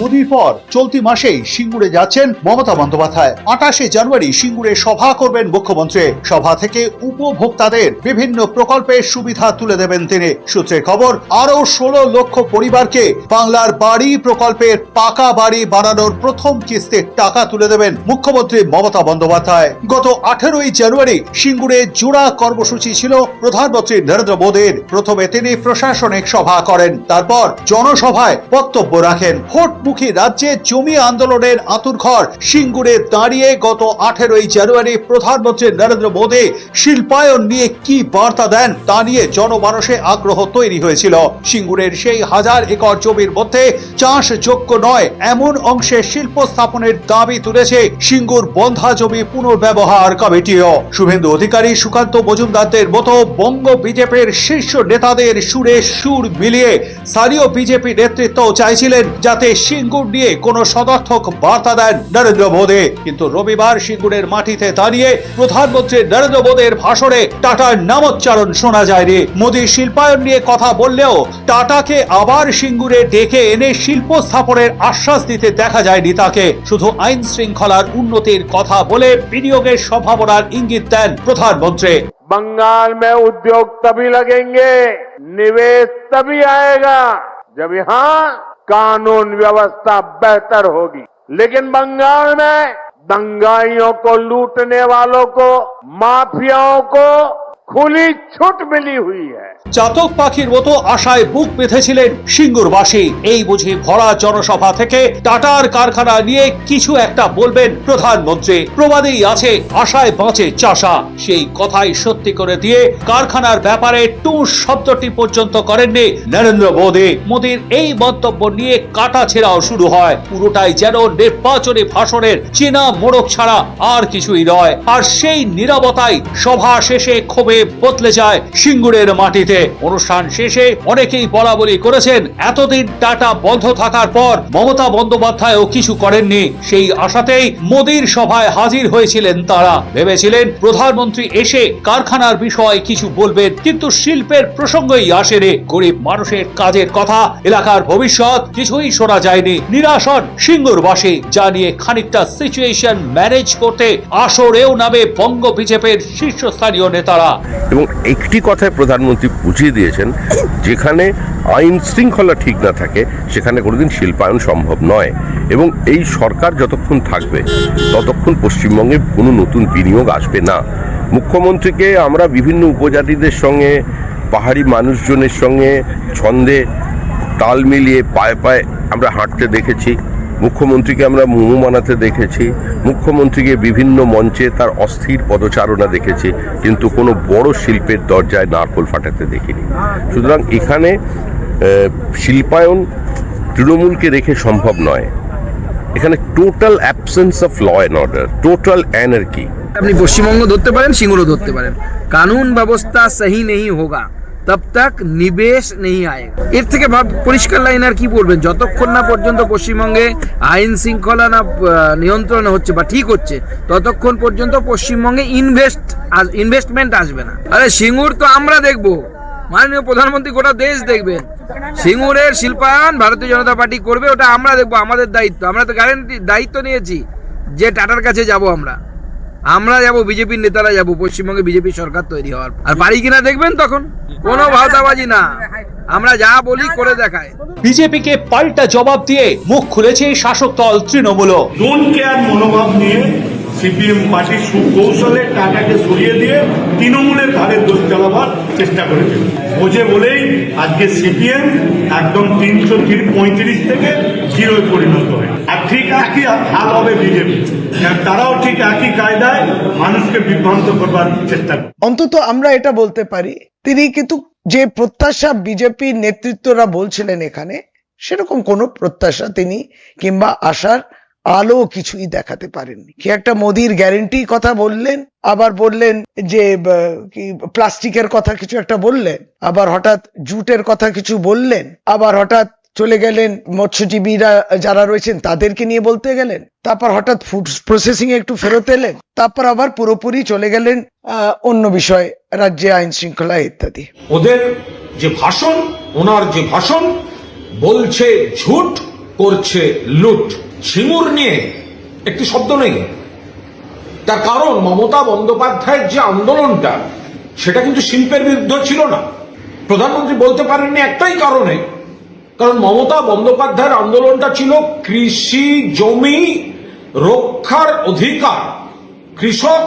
মোদির পর চলতি মাসেই সিঙ্গুরে যাচ্ছেন মমতা বন্দ্যোপাধ্যায়। আঠাশে জানুয়ারি সিঙ্গুরে সভা করবেন মুখ্যমন্ত্রী। সভা থেকে উপভোক্তাদের বিভিন্ন প্রকল্পের সুবিধা তুলে দেবেন তিনি। সূত্রের খবর, আরও ষোলো লক্ষ পরিবারকে বাংলার বাড়ি প্রকল্পের পাকা বাড়ি বানানোর প্রথম কিস্তির টাকা তুলে দেবেন মুখ্যমন্ত্রী মমতা বন্দ্যোপাধ্যায়। গত আঠেরোই জানুয়ারি সিঙ্গুরে জোড়া কর্মসূচি ছিল প্রধানমন্ত্রী নরেন্দ্র মোদীর। প্রথমে তিনি প্রশাসনিক সভা করেন, তারপর জনসভায় বক্তব্য রাখেন। ভোটমুখী রাজ্যে জমি আন্দোলনের আতুরঘর সিঙ্গুরে দাঁড়িয়ে গত আঠেরোই জানুয়ারি প্রধানমন্ত্রী নরেন্দ্র মোদী শিল্পায়ন নিয়ে কি বার্তা দেন তা নিয়ে জনমানসে আগ্রহ তৈরি হয়েছিল। সিঙ্গুরের সেই হাজার একর জমির মধ্যে চাষযোগ্য নয়, এমন অংশে শিল্প স্থাপনের দাবি তুলেছে সিঙ্গুর বন্ধা জমি পুনর্ব্যবহার কমিটিও। শুভেন্দু অধিকারী সুকান্ত মজুমদারদের মতো বঙ্গ বিজেপির শীর্ষ নেতাদের সুরে সুর মিলিয়ে স্থানীয় বিজেপি নেতৃত্ব চাইছিলেন যাতে সিঙ্গুর নিয়ে কোনো সদর্থক বার্তা দেন নরেন্দ্র মোদী কিন্তু রবিবার সিঙ্গুরের মাটিতে দাঁড়িয়ে প্রধানমন্ত্রী নরেন্দ্র মোদীর ভাষণে টাটার নামোচ্চারণ শোনা যায়নি মোদী শিল্পায়ন নিয়ে কথা বললেও টাটাকে আবার সিঙ্গুরে ডেকে এনে শিল্প স্থাপনের আশ্বাস দিতে দেখা যায়নি তাকে শুধু আইন শৃঙ্খলার উন্নতির কথা বলে বিনিয়োগের সম্ভাবনার ইঙ্গিত দেন প্রধানমন্ত্রী बंगाल में उद्योग तभी लगेंगे निवेश तभी आएगा जब यहाँ कानून व्यवस्था बेहतर होगी। लेकिन बंगाल में दंगाइयों को लूटने वालों को माफियाओं को খুলি ছুট মিলি হুই চাতক পাখির মতো আশায় বুক বেঁধেছিলেন সিঙ্গুরবাসী। এই বুঝি ভরা জনসভা থেকে টাটার কারখানা নিয়ে কিছু একটা বলবেন প্রধানমন্ত্রী। প্রবাদেই আছে আশায় বাঁচে চাষা। সেই কথাই সত্যি করে দিয়ে কারখানার ব্যাপারে টু শব্দটি পর্যন্ত করেননি নরেন্দ্র মোদী। মোদীর এই মন্তব্য নিয়ে কাটা ছেড়াও শুরু হয়। পুরোটাই যেন নির্বাচনী ভাষণের চেনা মোড়ক ছাড়া আর কিছুই নয়। আর সেই নিরবতাই সভা শেষে ক্ষোভে বদলে যায় সিঙ্গুরের মাটিতে। অনুষ্ঠান শেষে অনেকেই বলা বলি করেছেন, এতদিন টাটা বন্ধ থাকার পর মমতা বন্দ্যোপাধ্যায়ও কিছু করেননি। সেই আশাতেই মোদীর সভায় হাজির হয়েছিলেন তারা। ভেবেছিলেন প্রধানমন্ত্রী এসে কারখানার বিষয়ে কিছু বলবেন, কিন্তু শিল্পের প্রসঙ্গই আসেনি। গরিব মানুষের কাজের কথা, এলাকার ভবিষ্যৎ কিছুই শোনা যায়নি। নিরাশ হন সিঙ্গুরবাসী, যা নিয়ে খানিকটা সিচুয়েশন ম্যানেজ করতে আসরেও নামে বঙ্গ বিজেপির শীর্ষস্থানীয় নেতারা। এবং একটি কথায় প্রধানমন্ত্রী বুঝিয়ে দিয়েছেন, যেখানে আইন শৃঙ্খলা ঠিক না থাকে, সেখানে কোনোদিন শিল্পায়ন সম্ভব নয়। এবং এই সরকার যতক্ষণ থাকবে, ততক্ষণ পশ্চিমবঙ্গে কোনো নতুন বিনিয়োগ আসবে না। মুখ্যমন্ত্রীকে আমরা বিভিন্ন উপজাতিদের সঙ্গে, পাহাড়ি মানুষজনের সঙ্গে, ছন্দে তাল মিলিয়ে পায়ে পায়ে আমরা হাঁটতে দেখেছি। মুখ্যমন্ত্রীকে আমরা মোমো মানাতে দেখেছি, মুখ্যমন্ত্রীকে বিভিন্ন মঞ্চে তার অস্থির পদচারণা দেখেছি, কিন্তু কোনো বড় শিল্পের দরজায় নারকোল ফাটাতে দেখিনি। সুতরাং এখানে শিল্পায়ন তৃণমূলকে রেখে সম্ভব নয়। এখানে total absence of law and order total anarchy আপনি পশ্চিমবঙ্গ ধরতে পারেন সিঙ্গুলো ধরতে পারেন। কানুন ব্যবস্থা সেই নেই হোগা। তব তক নিবেশ নেই আয়েগা এর থেকে ভাব পরিষ্কার লাইন আর কি বলবেন যতক্ষণ না পর্যন্ত পশ্চিমবঙ্গে আইন শৃঙ্খলা না নিয়ন্ত্রণ হচ্ছে বা ঠিক হচ্ছে ততক্ষণ পর্যন্ত পশ্চিমবঙ্গে ইনভেস্ট ইনভেস্টমেন্ট আসবে না আরে সিঙ্গুর তো আমরা দেখব মাননীয় প্রধানমন্ত্রী গোটা দেশ দেখবেন সিঙ্গুরের শিল্পায়ন ভারতীয় জনতা পার্টি করবে ওটা আমরা দেখব আমাদের দায়িত্ব আমরা তো গ্যারেন্টি দায়িত্ব নিয়েছি যে টাটার কাছে যাব আমরা আমরা যাব বিজেপির নেতারা যাব পশ্চিমবঙ্গে বিজেপি সরকার তৈরি হওয়ার। আর পারি কিনা দেখবেন তখন? কোনো ভাওতাবাজি না। আমরা যা বলি করে দেখায়। বিজেপিকে পাল্টা জবাব দিয়ে মুখ খুলেছে শাসক দল তৃণমূলও। ডোন কেয়ার মনোভাব নিয়ে সিপিএম পার্টি সুকৌশলে টাকাকে সরিয়ে দিয়ে তৃণমূলের ঘাড়ে দোষ চালাবার চেষ্টা করেছে। বোঝে বলেই আজকে সিপিএম একদম তিনশো পঁয়ত্রিশ থেকে জিরোয় পরিণত হয়। আর ঠিক একই হাল হবে বিজেপি। তারাও ঠিক একই কায়দায় মানুষকে বিভ্রান্ত করবার চেষ্টা অন্তত আমরা এটা বলতে পারি, তিনি কিন্তু যে প্রত্যাশা বিজেপি নেতৃত্বরা বলছিলেন এখানে, সেরকম প্রত্যাশা তিনি কিংবা আশার আলো কিছুই দেখাতে পারেননি। কি একটা মোদির গ্যারেন্টি কথা বললেন, আবার বললেন যে কি, প্লাস্টিকের কথা কিছু একটা বললেন, আবার হঠাৎ জুটের কথা কিছু বললেন, আবার হঠাৎ চলে গেলেন মৎস্যজীবীরা যারা রয়েছেন তাদেরকে নিয়ে বলতে গেলেন। তারপর হঠাৎ ফুড প্রসেসিং একটু ফেরত এলেন। তারপর আবার পুরোপুরি চলে গেলেন অন্য বিষয়, রাজ্যে আইন শৃঙ্খলা ইত্যাদি। ওদের যে ভাষণ, ওনার যে ভাষণ, বলছে ঝুট, করছে লুট। সিঙ্গুর নিয়ে একটি শব্দ নেই। তার কারণ মমতা বন্দ্যোপাধ্যায়ের যে আন্দোলনটা, সেটা কিন্তু শিল্পের বিরুদ্ধে ছিল না। প্রধানমন্ত্রী বলতে পারেননি একটাই কারণে কারণ মমতা বন্দ্যোপাধ্যায়ের আন্দোলনটা ছিল কৃষি জমি রক্ষার অধিকার। কৃষক,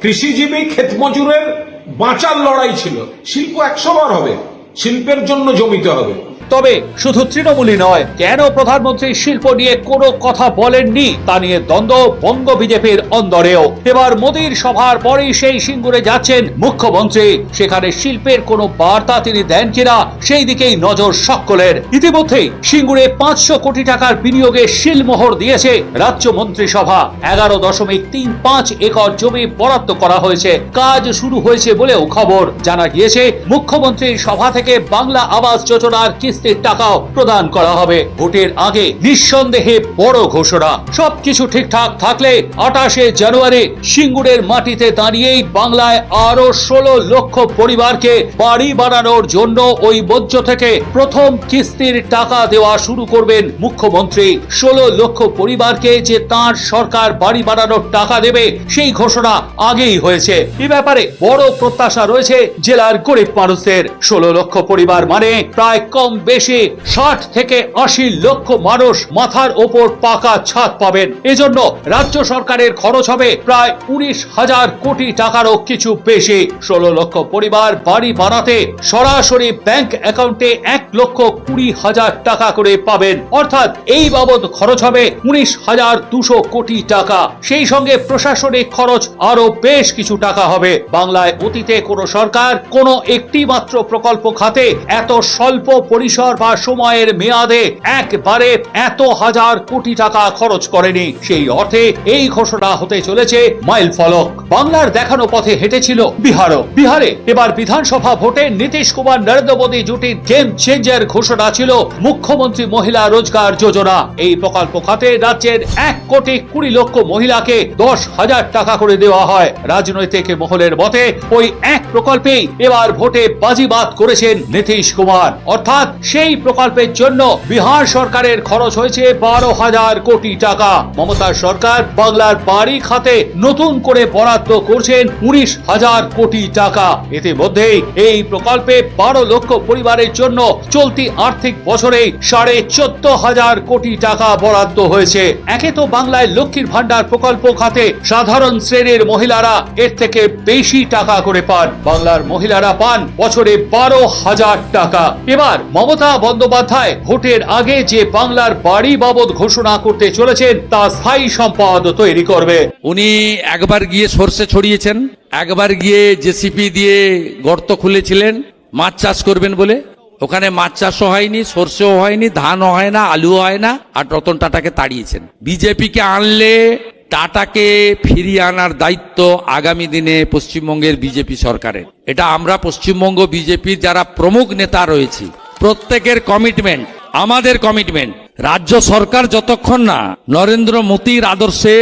কৃষিজীবী, ক্ষেতমজুরের বাঁচার লড়াই ছিল। শিল্প একশো বার হবে। শিল্পের জন্য জমিতে হবে। তবে শুধু তৃণমূলই নয়, কেন প্রধানমন্ত্রী শিল্প নিয়ে কোনো কথা বলেননি তা নিয়ে দ্বন্দ্ব বঙ্গ বিজেপির অন্দরেও। এবার মোদীর সভার পরেই সেই সিঙ্গুরে যাচ্ছেন মুখ্যমন্ত্রী। সেখানে শিল্পের কোনো বার্তা তিনি দেন কিনা, সেই দিকেই নজর সকলের। ইতিমধ্যেই সিঙ্গুরে পাঁচশো কোটি টাকার বিনিয়োগে শিলমোহর দিয়েছে রাজ্য মন্ত্রিসভা। এগারো দশমিক তিন পাঁচ একর জমি বরাদ্দ করা হয়েছে। কাজ শুরু হয়েছে বলেও খবর। জানা গিয়েছে, মুখ্যমন্ত্রীর সভা থেকে বাংলা আবাস যোজনার কিস্তির টাকাও প্রদান করা হবে। ভোটের আগে নিঃসন্দেহে বড় ঘোষণা। সবকিছু ঠিকঠাক থাকলে আঠাশে জানুয়ারি সিঙ্গুরের মাটিতে দাঁড়িয়েই বাংলায় আরও ষোলো লক্ষ পরিবারকে বাড়ি বানানোর জন্য ওই মঞ্চ থেকে প্রথম কিস্তির টাকা দেওয়া শুরু করবেন মুখ্যমন্ত্রী। ষোলো লক্ষ পরিবারকে যে তার সরকার বাড়ি বানানোর টাকা দেবে, সেই ঘোষণা আগেই হয়েছে। এ ব্যাপারে বড় প্রত্যাশা রয়েছে জেলার গরিব মানুষদের। ষোলো লক্ষ পরিবার মানে প্রায় কম বেশি ষাট থেকে আশি লক্ষ মানুষ মাথার ওপর পাকা ছাদ পাবেন। এজন্য রাজ্য সরকারের খরচ হবে প্রায় উনিশ হাজার কোটি টাকারও কিছু বেশি। ষোলো লক্ষ পরিবার বাড়ি বানাতে সরাসরি ব্যাংক অ্যাকাউন্টে এক লক্ষ কুড়ি হাজার টাকা করে পাবেন। অর্থাৎ এই বাবদ খরচ হবে উনিশ হাজার দুশো কোটি টাকা। সেই সঙ্গে প্রশাসনিক খরচ আরও বেশ কিছু টাকা হবে। বাংলায় অতীতে কোনো সরকার কোনো একটি মাত্র প্রকল্প খাতে এত স্বল্প পরিসর বা সময়ের মেয়াদে একবারে এত হাজার কোটি টাকা খরচ করেনি। সেই অর্থে এই ঘোষণা হতে চলেছে মাইল ফলক। বাংলার দেখানো পথে হেঁটেছিল বিহারও। বিহারে এবার বিধানসভা ভোটে নীতিশ কুমার, নরেন্দ্র মোদী জুটির গেম চেঞ্জার ঘোষণা ছিল মুখ্যমন্ত্রী মহিলা রোজগার যোজনা। এই প্রকল্প খাতে রাজ্যের এক কোটি কুড়ি লক্ষ মহিলাকে দশ হাজার টাকা করে দেওয়া হয়। রাজনৈতিক মহলের মতে ওই এক প্রকল্পেই এবার ভোটে বাজিবাদ করেছেন নীতিশ কুমার। অর্থাৎ সেই প্রকল্পের জন্য বিহার সরকারের খরচ হয়েছে বারো হাজার কোটি টাকা। মমতা সরকার বাংলার বাড়ি খাতে নতুন করে বরাদ্দ করছেন উনিশ হাজার কোটি টাকা। ইতিমধ্যেই এই প্রকল্পে বারো লক্ষ পরিবারের জন্য চলতি আর্থিক বছরে সাড়ে চোদ্দ হাজার কোটি টাকা বরাদ্দ হয়েছে। একে তো বাংলায় লক্ষ্মীর ভান্ডার প্রকল্প খাতে সাধারণ শ্রেণির মহিলারা এর থেকে বেশি টাকা করে পান। বাংলার মহিলারা পান বছরে বারো হাজার টাকা। এবার মমতা বন্দ্যোপাধ্যায় ভোটের আগে যে বাংলার বাড়ি বাবদ ঘোষণা করতে চলেছেন, তা স্থায়ী সম্পদ তৈরি করবে। উনি একবার গিয়ে সর্ষে ছড়িয়েছেন, একবার গিয়ে জেসিপি দিয়ে গর্ত খুলেছিলেন, মাছ চাষ করবেন বলে। ওখানে মাছ চাষও হয়নি, সর্ষেও হয়নি, ধানও হয় না, আলুও হয় না, আর রতন টাটাকে তাড়িয়েছেন। বিজেপিকে আনলে টাটাকে ফিরিয়ে আনার দায়িত্ব আগামী দিনে পশ্চিমবঙ্গের বিজেপি সরকারের। এটা আমরা পশ্চিমবঙ্গ বিজেপির যারা প্রমুখ নেতা রয়েছি প্রত্যেকের কমিটমেন্ট আমাদের কমিটমেন্ট রাজ্য সরকার যতক্ষণ না নরেন্দ্র মোদীর আদর্শে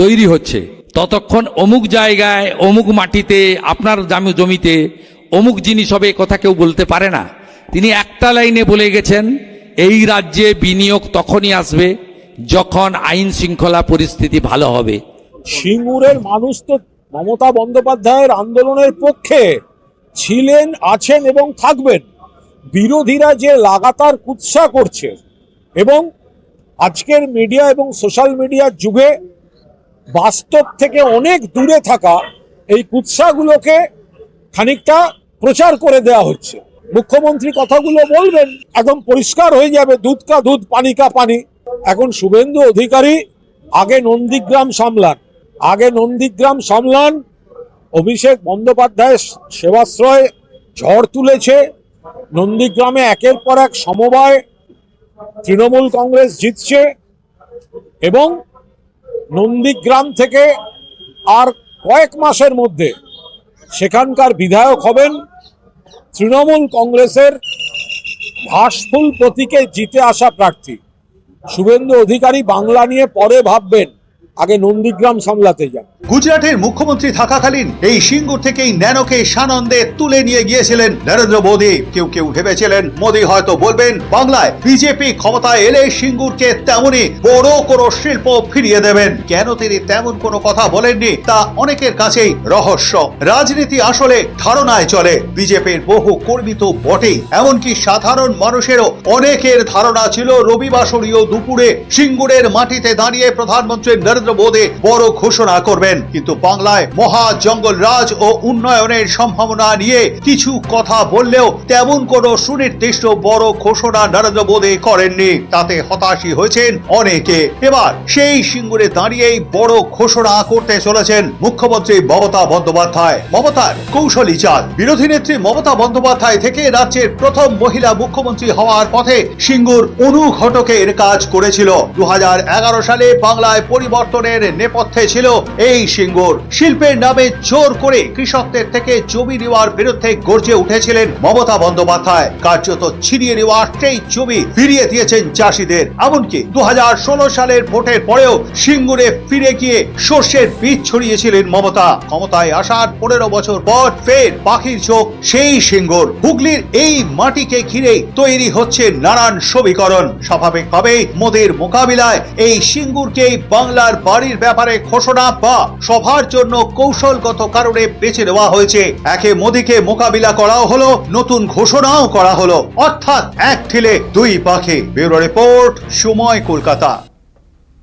তৈরি হচ্ছে, ততক্ষণ অমুক জায়গায়, অমুক মাটিতে, আপনার জামি জমিতে, অমুক জিনিস হবে কথা কেউ বলতে পারে না। তিনি একটা লাইনে বলে গেছেন, এই রাজ্যে বিনিয়োগ তখনই আসবে যখন আইন শৃঙ্খলা পরিস্থিতি ভালো হবে। সিঙ্গুরের মানুষ তো মমতা বন্দ্যোপাধ্যায়ের আন্দোলনের পক্ষে ছিলেন, আছেন এবং থাকবেন। বিরোধীরা যে লাগাতার কুৎসা করছে এবং আজকের মিডিয়া এবং সোশ্যাল মিডিয়ার যুগে বাস্তব থেকে অনেক দূরে থাকা এই কুৎসাগুলোকে খানিকটা প্রচার করে দেওয়া হচ্ছে। মুখ্যমন্ত্রী কথাগুলো বলবেন, একদম পরিষ্কার হয়ে যাবে, দুধ কা দুধ, পানি কা পানি। এখন শুভেন্দু অধিকারী আগে নন্দীগ্রাম সামলান। আগে নন্দীগ্রাম সামলান, অভিষেক বন্দ্যোপাধ্যায় সেবাশ্রয় ঝড় তুলেছে নন্দীগ্রামে একের পর এক সমবায় তৃণমূল কংগ্রেস জিতছে এবং নন্দীগ্রাম থেকে আর কয়েক মাসের মধ্যে সেখানকার বিধায়ক হবেন তৃণমূল কংগ্রেসের ঘাসফুল প্রতীকে জিতে আসা প্রার্থী। শুভেন্দু অধিকারী বাংলা নিয়ে পরে ভাববেন। আগে নন্দীগ্রাম সামলাতে যান। গুজরাটের মুখ্যমন্ত্রী থাকাকালীন এই সিঙ্গুর থেকেই ন্যানোকে সানন্দে তুলে নিয়ে গিয়েছিলেন নরেন্দ্র মোদী। কেউ কেউ ভেবেছিলেন মোদী হয়তো বলবেন, বাংলায় বিজেপি ক্ষমতায় এলে সিঙ্গুরকে তেমনই বড় কোনো শিল্প ফিরিয়ে দেবেন। কেন তিনি তেমন কোনো কথা বলেননি, তা অনেকের কাছেই রহস্য। রাজনীতি আসলে ধারণায় চলে। বিজেপির বহু কর্মী তো বটেই। এমনকি সাধারণ মানুষেরও অনেকের ধারণা ছিল, রবিবাসরীয় দুপুরে সিঙ্গুরের মাটিতে দাঁড়িয়ে প্রধানমন্ত্রী নরেন্দ্র মোদী বড় ঘোষণা করবেন। কিন্তু বাংলায় মহা জঙ্গল রাজ ও উন্নয়নের সম্ভাবনা নিয়ে কিছু কথা বললেও তেমন কোনো সুনির্দিষ্ট বড় ঘোষণা নরেন্দ্র মোদী করেননি। তাতে হতাশই হয়েছেন অনেকে। এবার সেই সিঙ্গুরে দাঁড়িয়েই বড় ঘোষণা করতে চলেছেন মুখ্যমন্ত্রী মমতা বন্দ্যোপাধ্যায়। মমতার কৌশলী চাল বিরোধী নেত্রী মমতা বন্দ্যোপাধ্যায় থেকে রাজ্যের প্রথম মহিলা মুখ্যমন্ত্রী হওয়ার পথে সিঙ্গুর অনুঘটকের কাজ করেছিল। দু হাজার এগারো সালে বাংলায় পরিবর্তনের নেপথ্যে ছিল এই সিঙ্গুর। শিল্পের নামে জোর করে কৃষকদের থেকে জমি নেওয়ার বিরুদ্ধে গর্জে উঠেছিলেন মমতা বন্দ্যোপাধ্যায়। কার্যত ছিনিয়ে নেওয়া সেই জমি ফিরিয়ে দিয়েছেন চাষিদের। এমনকি দুহাজার ষোলো সালের ভোটের পরেও সিঙ্গুরে ফিরে গিয়ে সর্ষের বীজ ছড়িয়েছিলেন মমতা। ক্ষমতায় আসার পনেরো বছর পর ফের পাখির চোখ সেই সিঙ্গুর। হুগলির এই মাটিকে ঘিরে তৈরি হচ্ছে নানান সমীকরণ। স্বাভাবিকভাবেই মোদের মোকাবিলায় এই সিঙ্গুরকেই বাংলার বাড়ির ব্যাপারে ঘোষণা বা সভার জন্য কৌশলগত কারণে বেছে নেওয়া হয়েছে। একে মোদীকে মোকাবিলা করাও হলো, নতুন ঘোষণাও করা হলো। অর্থাৎ এক ঠিলে দুই পাখি। ব্যুরো রিপোর্ট, সময় কলকাতা।